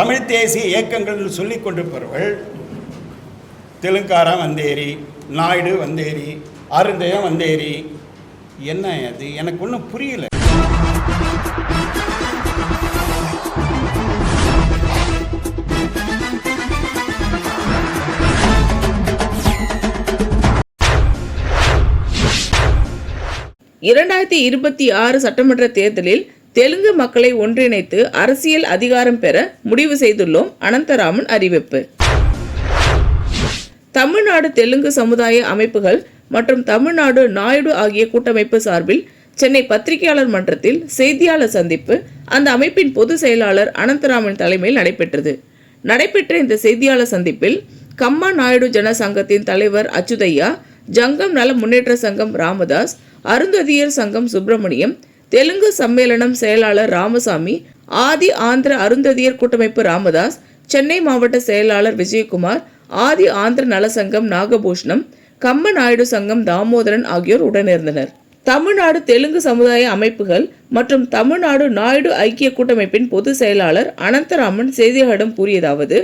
தமிழ் தேசிய இயக்கங்கள் சொல்லி கொண்டிருப்பவர்கள் தெலுங்காரா வந்தேரி நாயுடு வந்தேரி அருந்தயம் வந்தேரி என்ன அது? எனக்கு ஒன்றும் புரியல. இரண்டாயிரத்தி இருபத்தி ஆறு சட்டமன்ற தேர்தலில் தெலுங்கு மக்களை ஒன்றிணைத்து அரசியல் அதிகாரம் பெற முடிவு செய்துள்ளோம் அனந்தராமன் அறிவிப்பு. தமிழ்நாடு தெலுங்கு சமுதாய அமைப்புகள் மற்றும் தமிழ்நாடு நாயுடு ஆகிய கூட்டமைப்பு சார்பில் சென்னை பத்திரிகையாளர் மன்றத்தில் செய்தியாளர் சந்திப்பு அந்த அமைப்பின் பொதுச் செயலாளர் அனந்தராமன் தலைமையில் நடைபெற்றது. நடைபெற்ற இந்த செய்தியாளர் சந்திப்பில் கம்மா நாயுடு ஜன சங்கத்தின் தலைவர் அச்சுதையா ஜங்கம் நல முன்னேற்ற சங்கம் ராமதாஸ் அருந்ததியர் சங்கம் சுப்பிரமணியம் தெலுங்கு சம்மேளனம் செயலாளர் ராமசாமி ஆதி ஆந்திர அருந்ததியர் கூட்டமைப்பு ராமதாஸ் சென்னை மாவட்ட செயலாளர் விஜயகுமார் ஆதி ஆந்திர நலசங்கம் நாகபூஷணம் கம்ம நாயுடு சங்கம் தாமோதரன் ஆகியோர் உடனிருந்தனர். தமிழ்நாடு தெலுங்கு சமுதாய அமைப்புகள் மற்றும் தமிழ்நாடு நாயுடு ஐக்கிய கூட்டமைப்பின் பொதுச் செயலாளர் அனந்தராமன் செய்தியாளரிடம் கூறியதாவது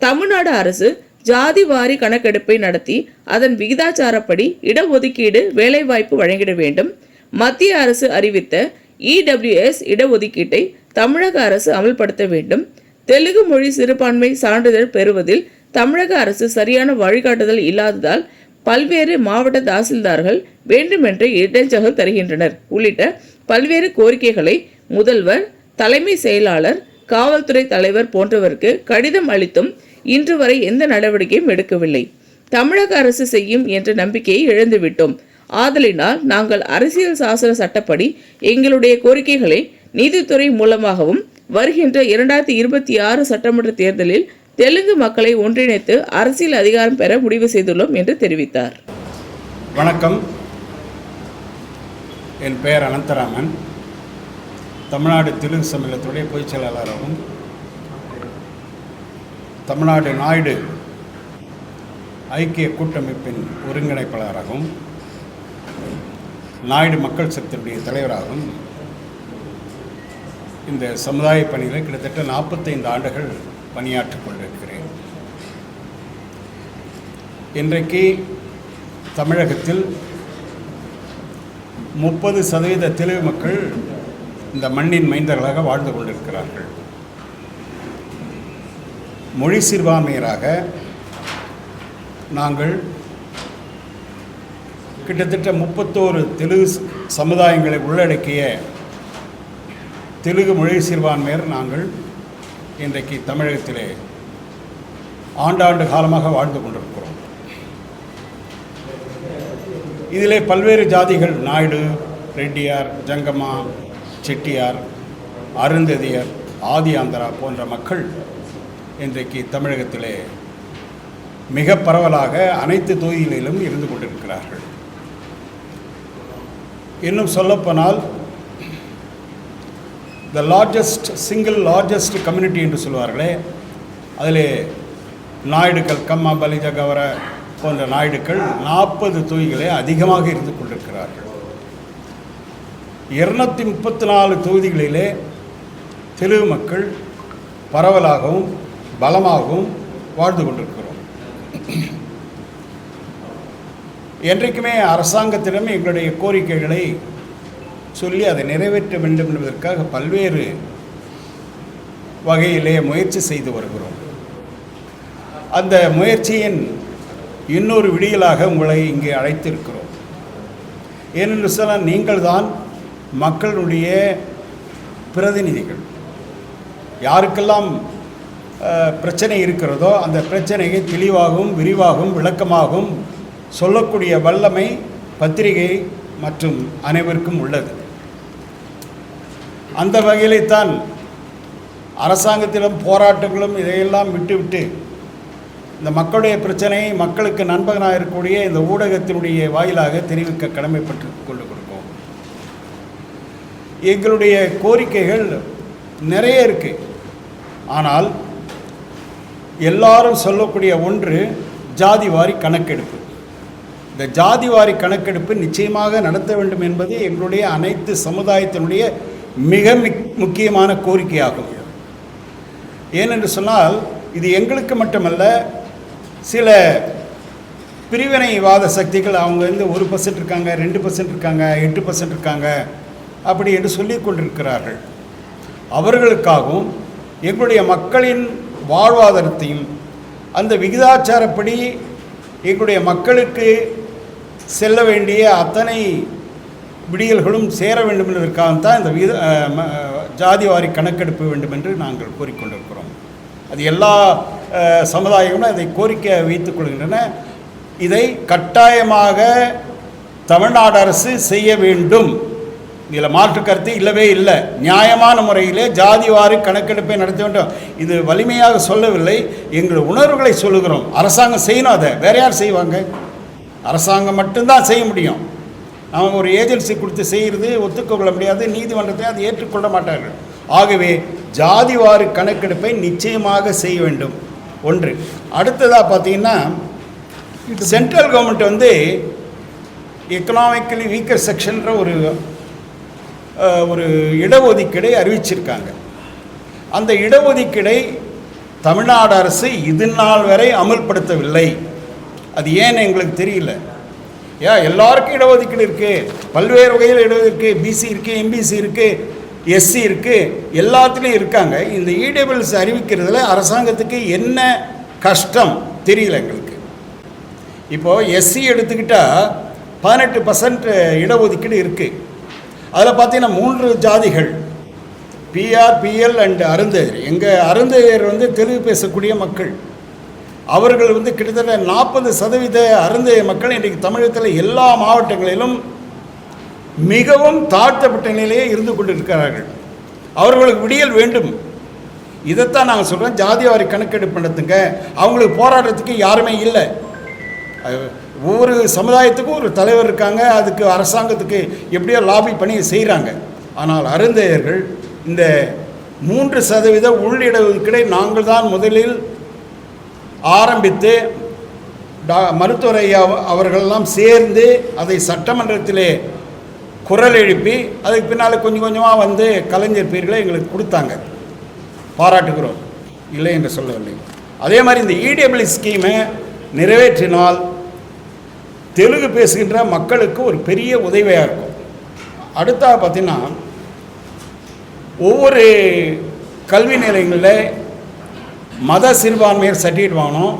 தமிழ்நாடு அரசு ஜாதி வாரி கணக்கெடுப்பை நடத்தி அதன் விகிதாச்சாரப்படி இடஒதுக்கீடு வேலைவாய்ப்பு வழங்கிட வேண்டும். மத்திய அரசு அறிவித்த இடபிள்யூஎஸ் இடஒதுக்கீட்டை தமிழக அரசு அமல்படுத்த வேண்டும். தெலுங்கு மொழி சிறுபான்மை சான்றிதழ் பெறுவதில் தமிழக அரசு சரியான வழிகாட்டுதல் இல்லாததால் பல்வேறு மாவட்ட தாசில்தார்கள் வேண்டுமென்றே இடைஞ்சகம் தருகின்றனர். உள்ளிட்ட பல்வேறு கோரிக்கைகளை முதல்வர் தலைமை செயலாளர் காவல்துறை தலைவர் போன்றவருக்கு கடிதம் அளித்தும் இன்று வரை எந்த நடவடிக்கையும் எடுக்கவில்லை. தமிழக அரசு செய்யும் என்ற நம்பிக்கையை இழந்துவிட்டோம். ஆதலினால் நாங்கள் அரசியல் சாசன சட்டப்படி எங்களுடைய கோரிக்கைகளை நீதித்துறை மூலமாகவும் வருகின்ற இரண்டாயிரத்தி இருபத்தி ஆறு சட்டமன்ற தேர்தலில் தெலுங்கு மக்களை ஒன்றிணைத்து அரசியல் அதிகாரம் பெற முடிவு செய்துள்ளோம் என்று தெரிவித்தார். வணக்கம். என் பெயர் அனந்தராமன். தமிழ்நாடு தெலுங்கு சம்மேளனத்துடைய பொதுச் செயலாளராகவும் தமிழ்நாடு நாயுடு ஐக்கிய கூட்டமைப்பின் ஒருங்கிணைப்பாளராகவும் நாயுடு மக்கள் சக்தியினுடைய தலைவராகவும் இந்த சமுதாய பணியில் கிட்டத்தட்ட நாற்பத்தைந்து ஆண்டுகள் பணியாற்றிக் கொண்டிருக்கிறேன். இன்றைக்கு தமிழகத்தில் முப்பது சதவீத தெலுங்கு மக்கள் இந்த மண்ணின் மைந்தர்களாக வாழ்ந்து கொண்டிருக்கிறார்கள். மொழி சிறுபான்மையராக நாங்கள் கிட்டத்தட்ட முப்பத்தோரு தெலுங்கு சமுதாயங்களை உள்ளடக்கிய தெலுங்கு மொழி சிறுபான்மையர் நாங்கள் இன்றைக்கு தமிழகத்திலே ஆண்டாண்டு காலமாக வாழ்ந்து கொண்டிருக்கிறோம். இதிலே பல்வேறு ஜாதிகள் நாயுடு ரெட்டியார் ஜங்கம்மா செட்டியார் அருந்ததியர் ஆதி ஆந்திரா போன்ற மக்கள் இன்றைக்கு தமிழகத்திலே மிக பரவலாக அனைத்து தொகுதிகளிலும் இருந்து கொண்டிருக்கிறார்கள். இன்னும் சொல்லப்போனால் the largest single largest community என்று சொல்வார்களே அதில் நாயுடுக்கள் கம்மா பலிஜ கவர போன்ற நாயுடுக்கள் நாற்பது தொகுதிகளே அதிகமாக இருந்து கொண்டிருக்கிறார்கள். இருநூத்தி முப்பத்தி நாலு தொகுதிகளிலே தெலுங்கு மக்கள் பரவலாகவும் பலமாகவும் வாழ்ந்து கொண்டிருக்கிறோம். என்றைக்குமே அரசாங்கத்திடம் எங்களுடைய கோரிக்கைகளை சொல்லி அதை நிறைவேற்ற வேண்டும் என்பதற்காக பல்வேறு வகையிலே முயற்சி செய்து வருகிறோம். அந்த முயற்சியின் இன்னொரு விடியலாக உங்களை இங்கே அழைத்திருக்கிறோம். ஏனென்று சொன்னால் நீங்கள் தான் மக்களுடைய பிரதிநிதிகள். யாருக்கெல்லாம் பிரச்சனை இருக்கிறதோ அந்த பிரச்சனையை தெளிவாகவும் விரிவாகவும் விளக்கமாகவும் சொல்லக்கூடிய வல்லமை பத்திரிகை மற்றும் அனைவருக்கும் உள்ளது. அந்த வகையில்தான் அரசாங்கத்திலும் போராட்டங்களும் இதையெல்லாம் விட்டுவிட்டு இந்த மக்களுடைய பிரச்சனையை மக்களுக்கு நண்பகனாக இருக்கக்கூடிய இந்த ஊடகத்தினுடைய வாயிலாக தெரிவிக்க கடமைப்பட்டு கொண்டு கொடுக்கும் எங்களுடைய கோரிக்கைகள் நிறைய இருக்கு. ஆனால் எல்லாரும் சொல்லக்கூடிய ஒன்று ஜாதிவாரி கணக்கெடுப்பு. இந்த ஜாதிவாரி கணக்கெடுப்பு நிச்சயமாக நடத்த வேண்டும் என்பது எங்களுடைய அனைத்து சமுதாயத்தினுடைய மிக மிக்- முக்கியமான கோரிக்கையாகும். ஏனென்று சொன்னால் இது எங்களுக்கு மட்டுமல்ல சில பிரிவினைவாத சக்திகள் அவங்க வந்து ஒரு பர்சன்ட் இருக்காங்க ரெண்டு பர்சன்ட் இருக்காங்க எட்டு பர்சன்ட் இருக்காங்க அப்படி என்று சொல்லிக் கொண்டிருக்கிறார்கள். அவர்களுக்காகவும் எங்களுடைய மக்களின் வாழ்வாதாரத்தையும் அந்த விகிதாச்சாரப்படி எங்களுடைய மக்களுக்கு செல்ல வேண்டிய அத்தனை விடியல்களும் சேர வேண்டும் என்பதற்காகத்தான் இந்த வீத ஜாதிவாரி கணக்கெடுப்பு வேண்டும் என்று நாங்கள் கோரிக்கொண்டிருக்கிறோம். அது எல்லா சமுதாயங்களும் அதை கோரிக்கை வைத்துக் கொள்கின்றன. இதை கட்டாயமாக தமிழ்நாடு அரசு செய்ய வேண்டும். இதில் மாற்று கருத்து இல்லவே இல்லை. நியாயமான முறையிலே ஜாதிவாரி கணக்கெடுப்பை நடத்த வேண்டும். இது வலிமையாக சொல்லவில்லை. எங்கள் உணர்வுகளை சொல்லுகிறோம். அரசாங்கம் செய்யணும் அதை. வேற யார் செய்வாங்க? அரசாங்கம் மட்டும்தான் செய்ய முடியும். அவங்க ஒரு ஏஜென்சி கொடுத்து செய்கிறது ஒத்துக்கொள்ள முடியாது நீதிமன்றத்தை அதை ஏற்றுக்கொள்ள மாட்டார்கள். ஆகவே ஜாதிவாரி கணக்கெடுப்பை நிச்சயமாக செய்ய வேண்டும். ஒன்று. அடுத்ததாக பார்த்தீங்கன்னா சென்ட்ரல் கவர்மெண்ட் வந்து எக்கனாமிக்கலி வீக்கர் செக்ஷன்ற ஒரு ஒரு இடஒதுக்கீடை அறிவிச்சிருக்காங்க. அந்த இடஒதுக்கீடை தமிழ்நாடு அரசு இது நாள் வரை அமல்படுத்தவில்லை. அது ஏன்னு எங்களுக்கு தெரியல. ஏன் எல்லாருக்கும் இடஒதுக்கீடு இருக்குது பல்வேறு வகையில் இடஒதுக்கீடு. பிசி இருக்குது எம்பிசி இருக்குது எஸ்சி இருக்குது எல்லாத்துலேயும் இருக்காங்க. இந்த இடபிள்ஸ் அறிவிக்கிறதுல அரசாங்கத்துக்கு என்ன கஷ்டம் தெரியல எங்களுக்கு. இப்போது எஸ்சி எடுத்துக்கிட்டால் பதினெட்டு பர்சன்ட் இடஒதுக்கீடு இருக்குது அதில் பார்த்தீங்கன்னா மூன்று ஜாதிகள். பிஆர் பிஎல் அண்ட் அருந்ததியர் எங்கள் அருந்ததியர் வந்து தெலுங்கு பேசக்கூடிய மக்கள். அவர்கள் வந்து கிட்டத்தட்ட நாற்பது சதவீத அருந்தைய மக்கள் இன்றைக்கு தமிழகத்தில் எல்லா மாவட்டங்களிலும் மிகவும் தாழ்த்தப்பட்ட நிலையே இருந்து கொண்டிருக்கிறார்கள். அவர்களுக்கு விடியல் வேண்டும். இதைத்தான் நாங்கள் சொல்கிறோம் ஜாதிவாரி கணக்கெடுப்பு நடத்துங்க அவங்களுக்கு போராடுறதுக்கு யாருமே இல்லை. ஒவ்வொரு சமுதாயத்துக்கும் ஒரு தலைவர் இருக்காங்க. அதுக்கு அரசாங்கத்துக்கு எப்படியோ லாபி பண்ணி செய்கிறாங்க ஆனால் அருந்தையர்கள் இந்த மூன்று சதவீத உள்ளிடஒதுக்கீடை நாங்கள் தான் முதலில் ஆரம்பித்து டா மருத்துவர் ஐயா அவர்களெல்லாம் சேர்ந்து அதை சட்டமன்றத்திலே குரல் எழுப்பி அதுக்கு பின்னால் கொஞ்சம் கொஞ்சமாக வந்து கலைஞர் பேர்களை எங்களுக்கு கொடுத்தாங்க. பாராட்டுகிறோம். இல்லை என்று சொல்லவில்லை. அதே மாதிரி இந்த இடபிள்யூ ஸ்கீமை நிறைவேற்றினால் தெலுங்கு பேசுகின்ற மக்களுக்கு ஒரு பெரிய உதவியாக இருக்கும். அடுத்தா பார்த்தீங்கன்னா ஒவ்வொரு கல்வி நிலையங்களில் மத சிறுபான்மையர் சர்டிஃபிகேட் வாங்கணும்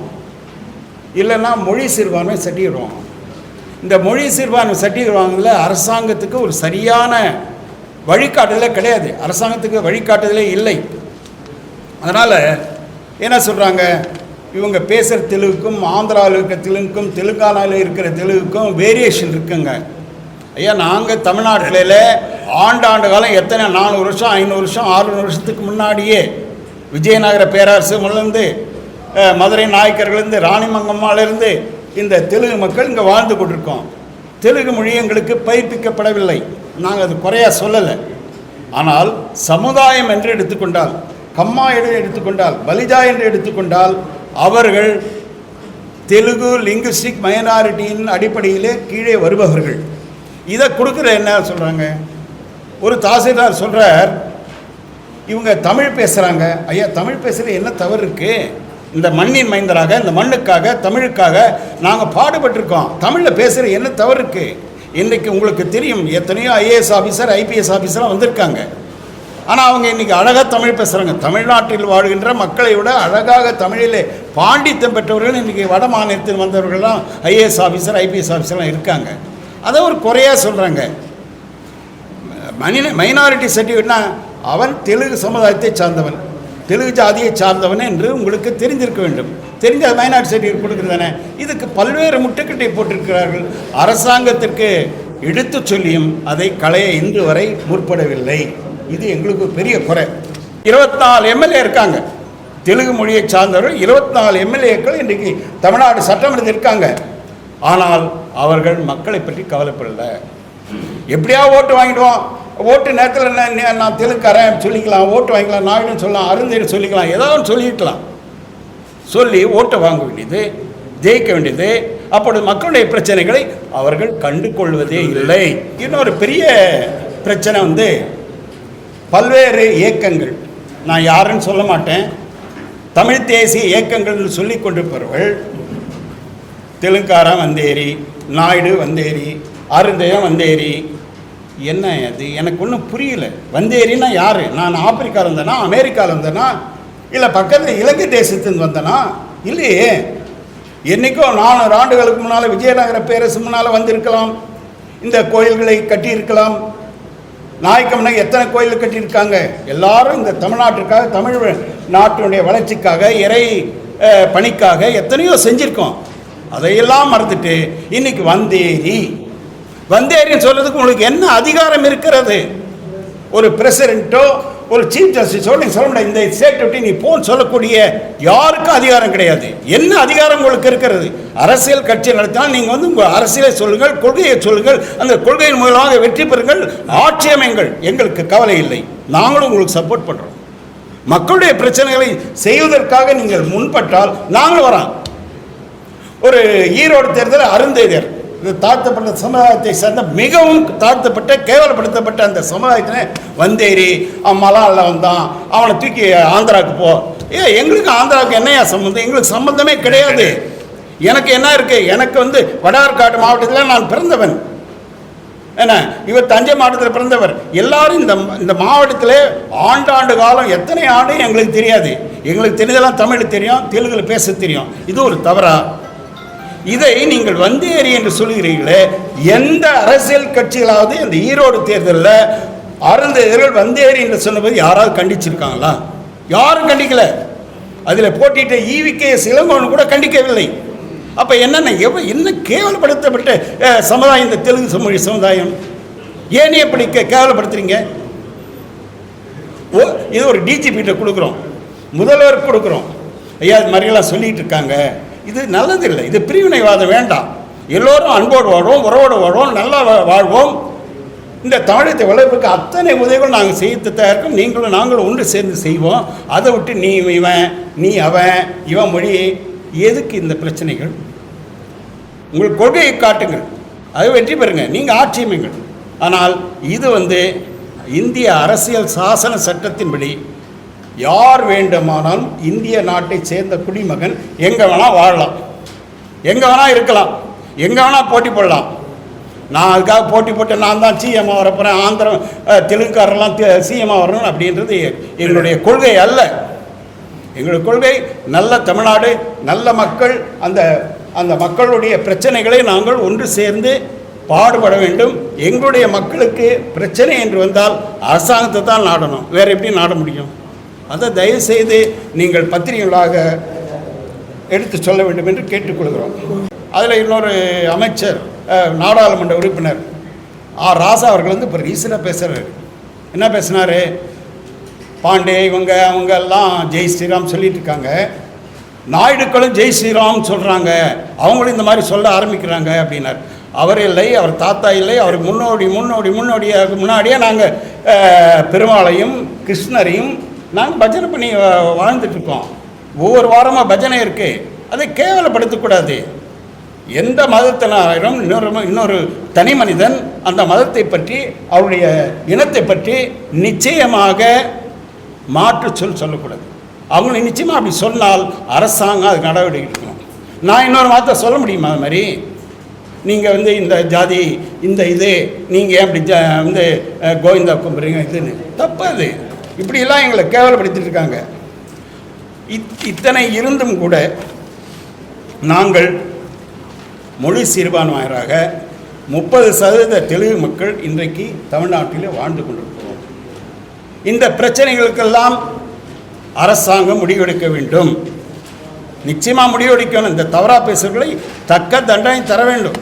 இல்லைன்னா மொழி சிறுபான்மை சர்டிஃபிகேட் வாங்கணும் இந்த மொழி சிறுபான்மை சர்டிஃபிகேட் வாங்கல அரசாங்கத்துக்கு ஒரு சரியான வழிகாட்டுதலே கிடையாது. அரசாங்கத்துக்கு வழிகாட்டுதலே இல்லை. அதனால் என்ன சொல்கிறாங்க இவங்க பேசுகிற தெலுங்குக்கும் ஆந்திராவில் இருக்கிற தெலுங்குக்கும் தெலுங்கானாவில் இருக்கிற தெலுங்குக்கும் வேரியேஷன் இருக்குங்க. ஐயா நாங்கள் தமிழ்நாட்டில் ஆண்டாண்டு காலம் எத்தனை? நானூறு வருஷம் ஐநூறு வருஷம் ஆறுநூறு வருஷத்துக்கு முன்னாடியே விஜயநகர பேரரசுலேருந்து மதுரை நாயக்கர்கள்லேருந்து ராணிமங்கம்மாலேருந்து இந்த தெலுங்கு மக்கள் இங்கே வாழ்ந்து கொண்டிருக்கோம். தெலுங்கு மொழி எங்களுக்கு பயிர்ப்பிக்கப்படவில்லை நாங்கள் அது குறையாக சொல்லலை. ஆனால் சமுதாயம் என்று எடுத்துக்கொண்டால் கம்மா என்று எடுத்துக்கொண்டால் பலிஜா என்று எடுத்துக்கொண்டால் அவர்கள் தெலுங்கு லிங்குஸ்டிக் மைனாரிட்டியின் அடிப்படையிலே கீழே வருபவர்கள். இதை கொடுக்குற என்ன சொல்கிறாங்க ஒரு தாசில்தார் சொல்கிறார் இவங்க தமிழ் பேசுகிறாங்க ஐயா தமிழ் பேசுகிற என்ன தவறு இருக்குது இந்த மண்ணின் மைந்தராக இந்த மண்ணுக்காக தமிழுக்காக நாங்கள் பாடுபட்டிருக்கோம். தமிழில் பேசுகிற என்ன தவறு இருக்குது இன்றைக்கு உங்களுக்கு தெரியும் எத்தனையோ ஐஏஎஸ் ஆஃபீஸர் ஐபிஎஸ் ஆஃபீஸராக வந்திருக்காங்க. ஆனால் அவங்க இன்றைக்கி அழகாக தமிழ் பேசுகிறாங்க தமிழ்நாட்டில் வாழ்கின்ற மக்களை விட அழகாக தமிழிலே பாண்டித்தம் பெற்றவர்கள் இன்றைக்கி வட மாநிலத்தில் வந்தவர்கள்லாம் ஐஏஎஸ் ஆஃபீஸர் ஐபிஎஸ் ஆஃபீஸர்லாம் இருக்காங்க. அதை ஒரு குறையாக சொல்கிறாங்க மனித மைனாரிட்டி சர்டிஃபிகேட்னா அவன் தெலுங்கு சமுதாயத்தை சார்ந்தவன். தெலுங்கு ஜாதியை சார்ந்தவன் என்று உங்களுக்கு தெரிந்திருக்க வேண்டும். தெரிஞ்ச மைனாரிட்டி சர்டிஃபிகேட் கொடுக்குறதானே இதுக்கு பல்வேறு முட்டுக்கட்டை போட்டிருக்கிறார்கள். அரசாங்கத்திற்கு எடுத்துச் சொல்லியும் அதை களைய இன்று வரை முற்படவில்லை. இது எங்களுக்கு பெரிய குறை. இருபத்தி நாலு எம்எல்ஏ இருக்காங்க. தெலுங்கு மொழியை சார்ந்தவர்கள் இருபத்தி நாலு எம்எல்ஏக்கள் இன்றைக்கு தமிழ்நாடு சட்டமன்றத்தில் இருக்காங்க. ஆனால் அவர்கள் மக்களை பற்றி கவலைப்படலை. எப்படியா ஓட்டு வாங்கிடுவோம். ஓட்டு நேரத்தில் நான் நான் தெலுங்காரன் சொல்லிக்கலாம் ஓட்டு வாங்கிக்கலாம் நாயுடுன்னு சொல்லலாம் அருந்தேன்னு சொல்லிக்கலாம் ஏதோ ஒன்று சொல்லிக்கலாம் சொல்லி ஓட்டை வாங்க வேண்டியது ஜெயிக்க வேண்டியது அப்பொழுது மக்களுடைய பிரச்சனைகளை அவர்கள் கண்டு கொள்வதே இல்லை. இன்னொரு பெரிய பிரச்சனை வந்து பல்வேறு இயக்கங்கள். நான் யாருன்னு சொல்ல மாட்டேன். தமிழ் தேசிய இயக்கங்கள்னு சொல்லிக் கொண்டிருப்பவர்கள் தெலுங்காரன் வந்தேரி நாயுடு வந்தேரி அருந்தயம் வந்தேரி என்ன அது? எனக்கு ஒன்றும் புரியல. வந்தேரின்னா யார்? நான் ஆப்பிரிக்காவில் இருந்தேனா? அமெரிக்காவில் இருந்தேனா? இல்லை பக்கத்தில் இலங்கை தேசத்துலேருந்து வந்தேனா? இல்லையே. என்றைக்கோ நானூறு ஆண்டுகளுக்கு முன்னால் விஜயநகர பேரரசு முன்னால் வந்திருக்கலாம். இந்த கோயில்களை கட்டியிருக்கலாம். நாயக்கம்னா எத்தனை கோயில் கட்டியிருக்காங்க? எல்லாரும் இந்த தமிழ்நாட்டிற்காக தமிழ் நாட்டினுடைய வளர்ச்சிக்காக இறை பணிக்காக எத்தனையோ செஞ்சிருக்கோம். அதையெல்லாம் மறந்துட்டு இன்னைக்கு வந்தேரி. வந்தேரின்னு சொல்றதுக்கு உங்களுக்கு என்ன அதிகாரம் இருக்கிறது? ஒரு பிரசிடென்ட்டோ ஒரு சீஃப் ஜஸ்டிஸோ நீங்கள் சொல்ல முடியாது. இந்த ஸ்டேட் விட்டு நீ போன்னு சொல்லக்கூடிய யாருக்கும் அதிகாரம் கிடையாது. என்ன அதிகாரம் உங்களுக்கு இருக்கிறது? அரசியல் கட்சி நடத்தினால் நீங்கள் வந்து உங்கள் அரசியலை சொல்லுங்கள் கொள்கையை சொல்லுங்கள் அந்த கொள்கையின் மூலமாக வெற்றி பெறுங்கள் ஆட்சி அமைங்கள். எங்களுக்கு கவலை இல்லை. நாங்களும் உங்களுக்கு சப்போர்ட் பண்ணுறோம் மக்களுடைய பிரச்சனைகளை செய்வதற்காக நீங்கள் முன்பட்டால் நாங்களும் வரோம் ஒரு ஈரோடு தேர்தல் அருந்தேதியர் இந்த தாழ்த்தப்பட்ட சமுதாயத்தை சேர்ந்த மிகவும் தாழ்த்தப்பட்ட கேவலப்படுத்தப்பட்ட அந்த சமுதாயத்தில் வந்தேரி அவன் அல்ல வந்தான் அவனை தூக்கி ஆந்திராவுக்கு போ. ஏ எங்களுக்கு ஆந்திராவுக்கு என்னையா சம்மந்தம் எங்களுக்கு சம்மந்தமே கிடையாது. எனக்கு என்ன இருக்கு? எனக்கு வந்து வடார்காடு மாவட்டத்தில் நான் பிறந்தவன். என்ன? இவர் தஞ்சை மாவட்டத்தில் பிறந்தவர். எல்லாரும் இந்த இந்த மாவட்டத்தில் ஆண்டாண்டு காலம் எத்தனை ஆண்டு எங்களுக்கு தெரியாது. எங்களுக்கு தெரிஞ்சதெல்லாம் தமிழ் தெரியும் தெலுங்கில் பேச தெரியும். இது ஒரு தவறா? இதை நீங்கள் வந்தேரி என்று சொல்கிறீர்களே எந்த அரசியல் கட்சிகளாவது இந்த ஈரோடு தேர்தலில் அருந்தேர்கள் வந்தேரி என்று சொன்னபோது யாராவது கண்டிச்சிருக்காங்களா? யாரும் கண்டிக்கல. அதில் போட்டிட்ட ஈவிகே சிலங்கோன் கூட கண்டிக்கவில்லை. அப்போ என்னென்ன எவ்வளோ என்ன கேவலப்படுத்தப்பட்ட சமுதாயம் இந்த தெலுங்கு மொழி சமுதாயம்? ஏன் எப்படி கே- கேவலப்படுத்துறீங்க? ஓ இது ஒரு டிஜிபிகிட்ட கொடுக்குறோம். முதல்வர் கொடுக்குறோம். ஐயா இது மாதிரிலாம் சொல்லிகிட்டு இருக்காங்க. இது நல்லதில்லை. இது பிரிவினைவாதம் வேண்டாம். எல்லோரும் அன்போடு வாழ்வோம் உறவோடு வாழ்வோம் நல்லா வாழ்வோம். இந்த தமிழகத்தை வளர்ப்புக்கு அத்தனை உதவிகள் நாங்கள் செய்து தயாரிக்கும் நீங்களும் நாங்களும் ஒன்று சேர்ந்து செய்வோம். அதை விட்டு நீ இவன் நீ அவன் இவன் மொழி எதுக்கு இந்த பிரச்சனைகள்? உங்கள் கொள்கையை காட்டுங்கள். அது வெற்றி பெறுங்க. நீங்கள் ஆட்சியமைங்கள் ஆனால் இது வந்து இந்திய அரசியல் சாசன சட்டத்தின்படி யார் வேண்டுமானாலும் இந்திய நாட்டை சேர்ந்த குடிமகன் எங்கே வேணால் வாழலாம். எங்கே வேணால் இருக்கலாம். எங்கே வேணால் போட்டி போடலாம். நான் அதுக்காக போட்டி போட்டு நான் தான் சிஎம்மா வரப்போகிறேன் ஆந்திரம் தெலுங்குக்காரெல்லாம் சிஎம்மா வரணும் அப்படின்றது எங்களுடைய கொள்கை அல்ல. எங்களுடைய கொள்கை நல்ல தமிழ்நாடு நல்ல மக்கள் அந்த அந்த மக்களுடைய பிரச்சனைகளை நாங்கள் ஒன்று சேர்ந்து பாடுபட வேண்டும். எங்களுடைய மக்களுக்கு பிரச்சனை என்று வந்தால் அரசாங்கத்தை தான் நாடணும். வேறு எப்படி நாட முடியும்? அதை தயவுசெய்து நீங்கள் பத்திரிகைகளாக எடுத்து சொல்ல வேண்டும் என்று கேட்டுக்கொள்கிறோம். அதில் இன்னொரு அமைச்சர் நாடாளுமன்ற உறுப்பினர் ஆர் ராசா அவர்கள் வந்து இப்போ ரீசனாக பேசுகிறார் என்ன பேசினார்? பாண்டே இவங்க அவங்க எல்லாம் ஜெய் ஸ்ரீராம் சொல்லிட்டு இருக்காங்க. நாயுடுக்களும் ஜெய் ஸ்ரீராம் சொல்கிறாங்க அவங்களும் இந்த மாதிரி சொல்ல ஆரம்பிக்கிறாங்க அப்படின்னார். அவர் இல்லை அவர் தாத்தா இல்லை அவர் முன்னோடி முன்னோடி முன்னோடியாக முன்னாடியே நாங்கள் பெருமாளையும் கிருஷ்ணரையும் நாங்கள் பஜனை பண்ணி வாழ்ந்துட்டுருக்கோம். ஒவ்வொரு வாரமாக பஜனை இருக்குது அதை கேவலப்படுத்தக்கூடாது. எந்த மதத்தினரும் இன்னொரு இன்னொரு தனி மனிதன் அந்த மதத்தை பற்றி அவருடைய இனத்தை பற்றி நிச்சயமாக மாற்று சொல் சொல்லக்கூடாது. அவங்க நிச்சயமாக அப்படி சொன்னால் அரசாங்கம் அது நடவடிக்கை எடுக்கணும் நான் இன்னொரு வார்த்தை சொல்ல முடியுமா அது மாதிரி? நீங்கள் வந்து இந்த ஜாதி இந்த இது நீங்கள் ஏன் அப்படி ஜா வந்து கோவிந்தா கும்பிட்றீங்க இதுன்னு. தப்பு அது. இப்படியெல்லாம் எங்களை கேவலப்படுத்திட்டு இருக்காங்க இத் இத்தனை இருந்தும் கூட நாங்கள் மொழி சிறுபான்மையராக முப்பது சதவீத தெலுங்கு மக்கள் இன்றைக்கு தமிழ்நாட்டில் வாழ்ந்து கொண்டிருக்கிறோம். இந்த பிரச்சனைகளுக்கெல்லாம் அரசாங்கம் முடிவெடுக்க வேண்டும். நிச்சயமாக முடிவெடுக்கணும். இந்த தவறா பேசுகளை தக்க தண்டனை தர வேண்டும்.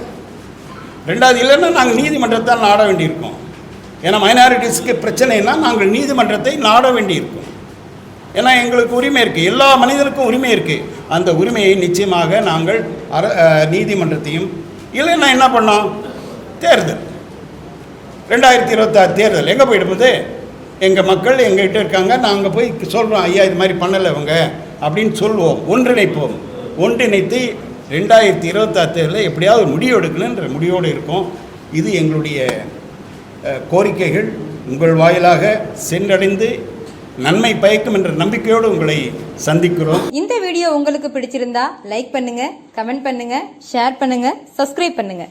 ரெண்டாவது இல்லைன்னா நாங்கள் நீதிமன்றத்தால் நாட வேண்டியிருக்கோம். ஏன்னா மைனாரிட்டிஸ்க்கு பிரச்சனைனா நாங்கள் நீதிமன்றத்தை நாட வேண்டியிருக்கோம். ஏன்னா எங்களுக்கு உரிமை இருக்குது எல்லா மனிதனுக்கும் உரிமை இருக்குது அந்த உரிமையை நிச்சயமாக நாங்கள் அர நீதிமன்றத்தையும் இல்லைன்னா என்ன பண்ணோம்? தேர்தல். ரெண்டாயிரத்தி இருபத்தாறு தேர்தல். எங்கே போயிடும்போது எங்கள் மக்கள் எங்ககிட்ட இருக்காங்க. நாங்கள் போய் சொல்கிறோம் ஐயா இது மாதிரி பண்ணலை இவங்க. அப்படின்னு சொல்லுவோம் ஒன்றிணைப்போம். ஒன்றிணைத்து ரெண்டாயிரத்தி இருபத்தாறு தேர்தலில் எப்படியாவது முடிவு எடுக்கணுன்ற முடிவோடு இருக்கும். இது எங்களுடைய கோரிக்கைகள் உங்கள் வாயிலாக சென்றடைந்து நன்மை பயக்கும் என்ற நம்பிக்கையோடு உங்களை சந்திக்கிறோம். இந்த வீடியோ உங்களுக்கு பிடிச்சிருந்தா லைக் பண்ணுங்க கமெண்ட் பண்ணுங்க ஷேர் பண்ணுங்க சப்ஸ்கிரைப் பண்ணுங்க.